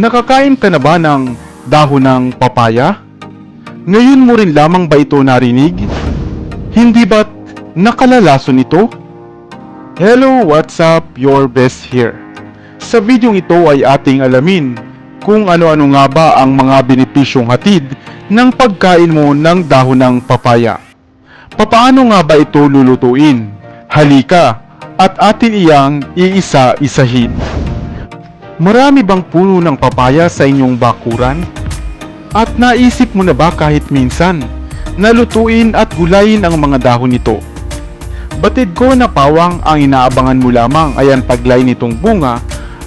Nakakain ka na ba ng dahon ng papaya? Ngayon mo rin lamang ba ito narinig? Hindi ba't nakalalason ito? Hello, what's up? Your best here. Sa videong ito ay ating alamin kung ano-ano nga ba ang mga benepisyong hatid ng pagkain mo ng dahon ng papaya. Papaano nga ba ito lulutuin? Halika at atin iyang iisa-isahin. Marami bang puno ng papaya sa inyong bakuran? At naisip mo na ba kahit minsan na lutuin at gulayin ang mga dahon nito? Batid ko na pawang ang inaabangan mo lamang ay ang taglay nitong bunga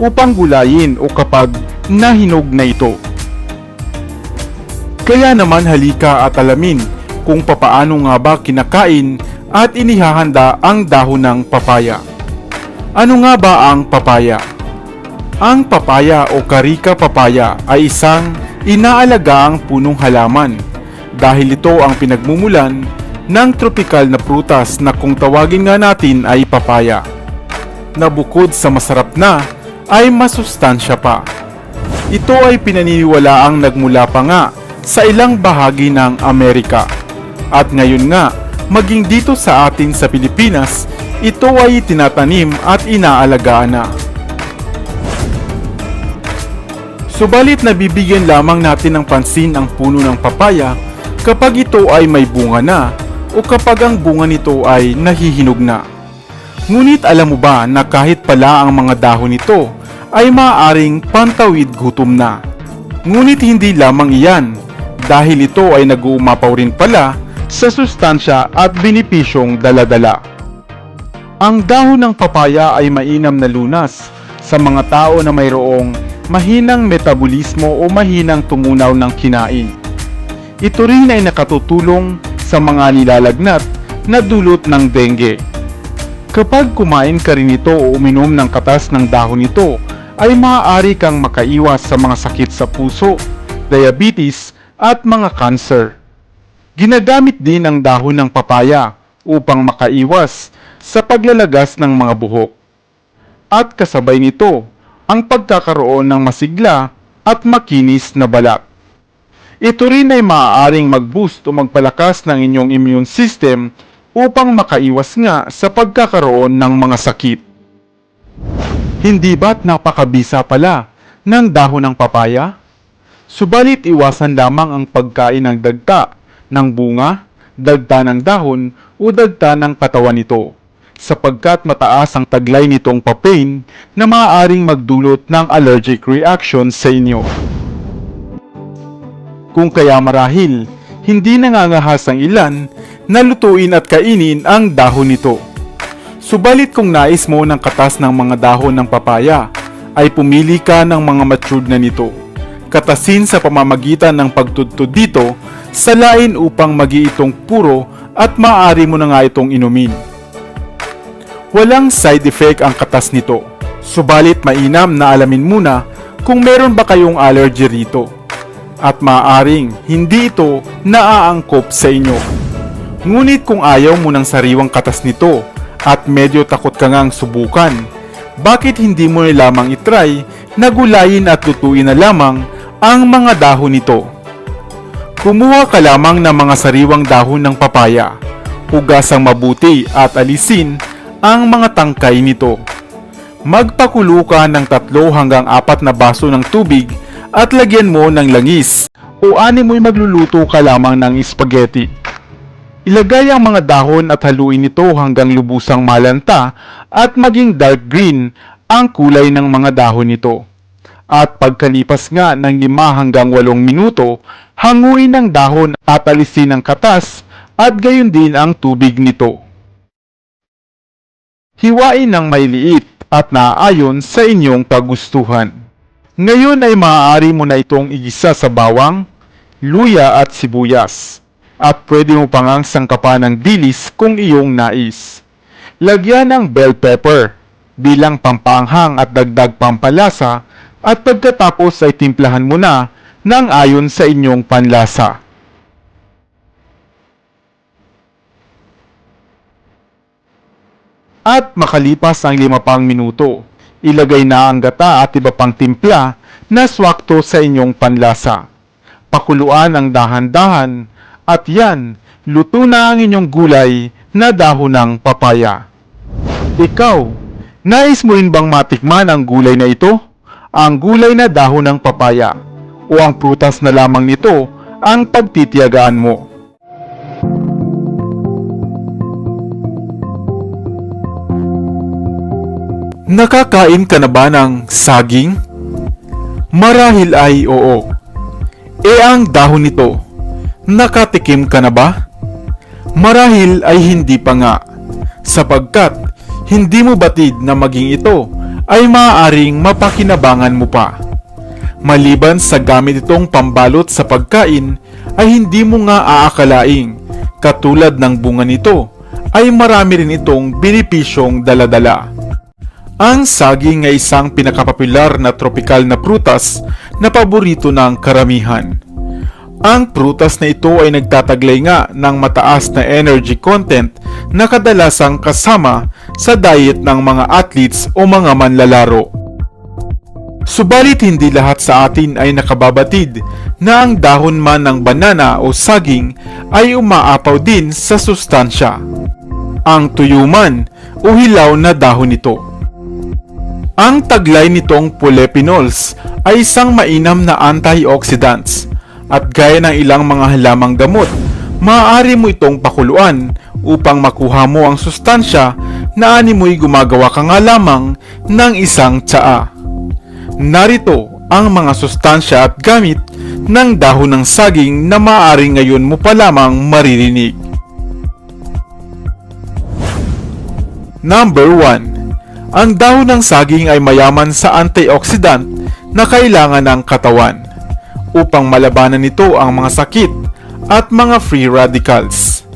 upang gulayin o kapag nahinog na ito. Kaya naman halika at alamin kung papaano nga ba kinakain at inihahanda ang dahon ng papaya. Ano nga ba ang papaya? Ang papaya o karika papaya ay isang inaalagaang punong halaman dahil ito ang pinagmumulan ng tropikal na prutas na kung tawagin nga natin ay papaya na bukod sa masarap na ay masustansya pa. Ito ay pinaniniwalaang nagmula pa nga sa ilang bahagi ng Amerika. At ngayon nga, maging dito sa atin sa Pilipinas, ito ay tinatanim at inaalagaan na. Subalit nabibigyan lamang natin ng pansin ang puno ng papaya kapag ito ay may bunga na o kapag ang bunga nito ay nahihinog na. Ngunit alam mo ba na kahit pala ang mga dahon nito ay maaaring pantawid gutom na. Ngunit hindi lamang iyan dahil ito ay nag-uumapaw rin pala sa sustansya at binipisyong daladala. Ang dahon ng papaya ay mainam na lunas sa mga tao na mayroong mahinang metabolismo o mahinang tumunaw ng kinain. Ito rin ay nakatutulong sa mga nilalagnat na dulot ng dengue. Kapag kumain ka rin ito o uminom ng katas ng dahon nito, ay maaari kang makaiwas sa mga sakit sa puso, diabetes at mga cancer. Ginagamit din ang dahon ng papaya upang makaiwas sa paglalagas ng mga buhok. At kasabay nito, ang pagkakaroon ng masigla at makinis na balat. Ito rin ay maaaring mag-boost o magpalakas ng inyong immune system upang makaiwas nga sa pagkakaroon ng mga sakit. Hindi ba't napakabisa pala ng dahon ng papaya? Subalit iwasan lamang ang pagkain ng dagta ng bunga, dagta ng dahon o dagta ng katawan nito sapagkat mataas ang taglay nitong papain na maaaring magdulot ng allergic reaction sa inyo. Kung kaya marahil, hindi nangangahas ang ilan na lutuin at kainin ang dahon nito. Subalit kung nais mo ng katas ng mga dahon ng papaya, ay pumili ka ng mga matured na nito. Katasin sa pamamagitan ng pagtudtod dito sa lain upang magi itong puro at maaari mo na nga itong inumin. Walang side effect ang katas nito. Subalit mainam na alamin muna kung meron ba kayong allergy rito. At maaaring hindi ito naaangkop sa inyo. Ngunit kung ayaw mo ng sariwang katas nito at medyo takot ka ngang subukan, bakit hindi mo na lamang itry na gulayin at lutuin na lamang ang mga dahon nito? Kumuha ka lamang ng mga sariwang dahon ng papaya, hugasang mabuti at alisin ang mga tangkay nito. Magpakulo ka ng tatlo hanggang apat na baso ng tubig at lagyan mo ng langis o ani mo'y magluluto ka lamang ng spaghetti. Ilagay ang mga dahon at haluin ito hanggang lubusang malanta at maging dark green ang kulay ng mga dahon nito. At pagkalipas nga ng 5 hanggang 8 minuto, hanguin ang dahon at alisin ang katas at gayon din ang tubig nito. Hiwain ng may liit at naaayon sa inyong kagustuhan. Ngayon ay maaari mo na itong igisa sa bawang, luya at sibuyas. At pwede mo pangang sangkapan ng dilis kung iyong nais. Lagyan ng bell pepper bilang pampanghang at dagdag pampalasa at pagkatapos ay timplahan mo na ng ayon sa inyong panlasa. At makalipas ang lima pang minuto, ilagay na ang gata at iba pang timpla na swakto sa inyong panlasa. Pakuluan ang dahan-dahan at yan, luto na ang inyong gulay na dahon ng papaya. Ikaw, nais mo rin bang matikman ang gulay na ito? Ang gulay na dahon ng papaya o ang prutas na lamang nito ang pagtitiyagaan mo. Nakakain ka na ba ng saging? Marahil ay oo. E ang dahon nito, nakatikim ka na ba? Marahil ay hindi pa nga, sapagkat hindi mo batid na maging ito ay maaaring mapakinabangan mo pa. Maliban sa gamit itong pambalot sa pagkain, ay hindi mo nga aakalaing, katulad ng bunga nito, ay marami rin itong binipisyong daladala. Ang saging ay isang pinakapopular na tropikal na prutas na paborito ng karamihan. Ang prutas na ito ay nagtataglay nga ng mataas na energy content na kadalasang kasama sa diet ng mga athletes o mga manlalaro. Subalit hindi lahat sa atin ay nakababatid na ang dahon man ng banana o saging ay umaapaw din sa sustansya. Ang tuyo man o hilaw na dahon nito. Ang taglay nitong polyphenols ay isang mainam na antioxidants at gaya ng ilang mga halamang gamot, maaari mo itong pakuluan upang makuha mo ang sustansya na animoy gumagawa ka nga lamang ng isang tsaa. Narito ang mga sustansya at gamit ng dahon ng saging na maaari ngayon mo pa lamang maririnig. Number 1. Ang dahon ng saging ay mayaman sa antioxidant na kailangan ng katawan upang malabanan nito ang mga sakit at mga free radicals.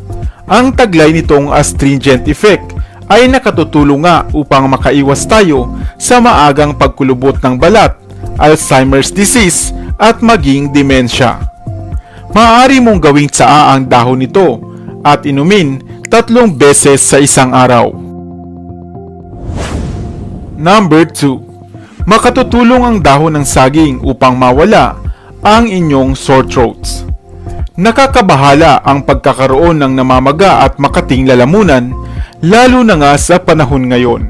Ang taglay nitong astringent effect ay nakatutulong nga upang makaiwas tayo sa maagang pagkulubot ng balat, Alzheimer's disease at maging demensya. Maaari mong gawing tsaa ang dahon nito at inumin tatlong beses sa isang araw. Number 2. Makatutulong ang dahon ng saging upang mawala ang inyong sore throats. Nakakabahala ang pagkakaroon ng namamaga at makating lalamunan lalo na nga sa panahon ngayon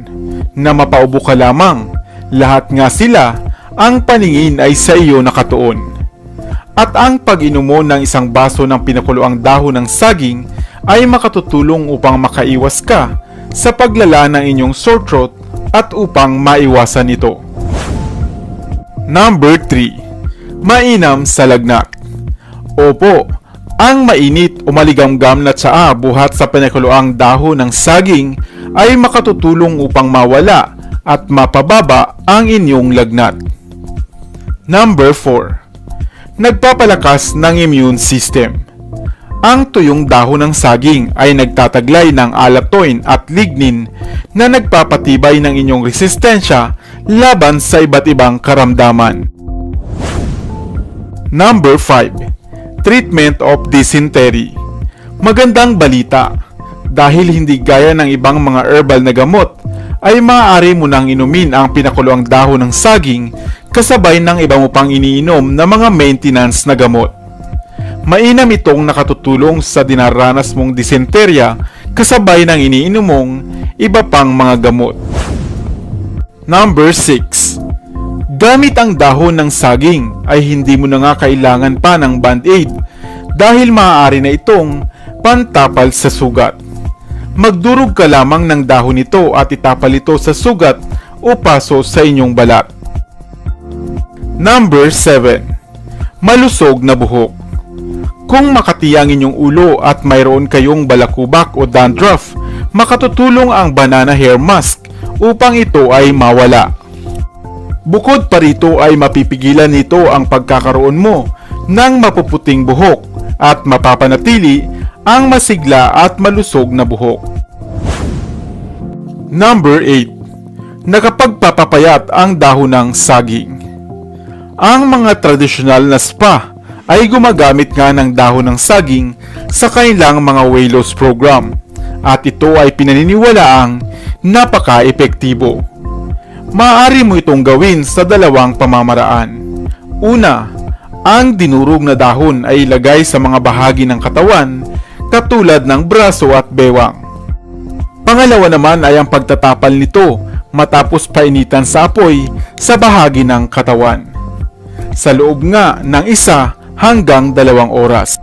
na mapaubo ka lamang. Lahat nga sila ang paningin ay sa iyo nakatuon. At ang pag-inom ng isang baso ng pinakuluang dahon ng saging ay makatutulong upang makaiwas ka sa paglala ng inyong sore throat at upang maiwasan ito. Number 3. Mainam sa lagnat. Opo, ang mainit o maligamgam na tsaa buhat sa pinakuluang dahon ng saging ay makatutulong upang mawala at mapababa ang inyong lagnat. Number 4. Nagpapalakas ng immune system. Ang tuyong dahon ng saging ay nagtataglay ng alatoin at lignin na nagpapatibay ng inyong resistensya laban sa iba't ibang karamdaman. Number 5. Treatment of dysentery. Magandang balita. Dahil hindi gaya ng ibang mga herbal na gamot, ay maaari mo nang inumin ang pinakuluang dahon ng saging kasabay ng iba mo pang iniinom na mga maintenance na gamot. Mainam itong nakatutulong sa dinaranas mong disenterya kasabay ng iniinom mong iba pang mga gamot. Number 6. Gamit ang dahon ng saging ay hindi mo na nga kailangan pa ng band-aid dahil maaari na itong pantapal sa sugat. Magdurog ka lamang ng dahon nito at itapal ito sa sugat o paso sa inyong balat. Number 7. Malusog na buhok. Kung makati ang ulo at mayroon kayong balakubak o dandruff, makatutulong ang banana hair mask upang ito ay mawala. Bukod pa rito ay mapipigilan nito ang pagkakaroon mo ng mapuputing buhok at mapapanatili ang masigla at malusog na buhok. Number 8. Nakapagpapapayat ang dahon ng saging. Ang mga tradisyonal na spa ay gumagamit nga ng dahon ng saging sa kanilang mga weight loss program at ito ay pinaniniwalaang napaka-epektibo. Maaari mo itong gawin sa dalawang pamamaraan. Una, ang dinurog na dahon ay ilagay sa mga bahagi ng katawan katulad ng braso at bewang. Pangalawa naman ay ang pagtatapal nito matapos painitan sa apoy sa bahagi ng katawan. Sa loob nga ng isa hanggang dalawang oras.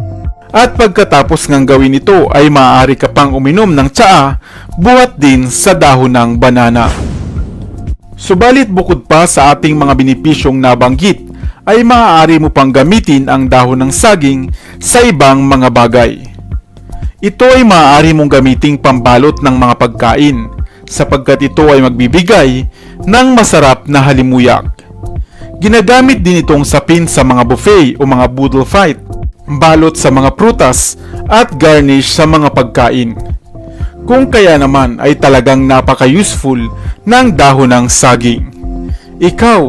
At pagkatapos ngang gawin ito ay maaari ka pang uminom ng tsaa buhat din sa dahon ng banana. Subalit bukod pa sa ating mga benepisyong nabanggit, ay maaari mo pang gamitin ang dahon ng saging sa ibang mga bagay. Ito ay maaari mong gamiting pambalot ng mga pagkain sapagkat ito ay magbibigay ng masarap na halimuyak. Ginagamit din itong sapin sa mga buffet o mga boodle fight, balot sa mga prutas at garnish sa mga pagkain. Kung kaya naman ay talagang napaka-useful ng dahon ng saging. Ikaw,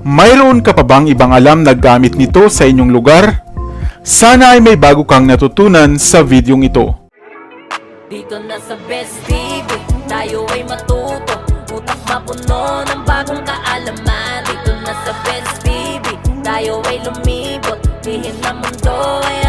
mayroon ka pa bang ibang alam na gamit nito sa inyong lugar? Sana ay may bago kang natutunan sa videong ito. Dito na sa Best TV Tayo ay matuto Utak mapuno ng Tayo ay lumibot Lihim na mundo ay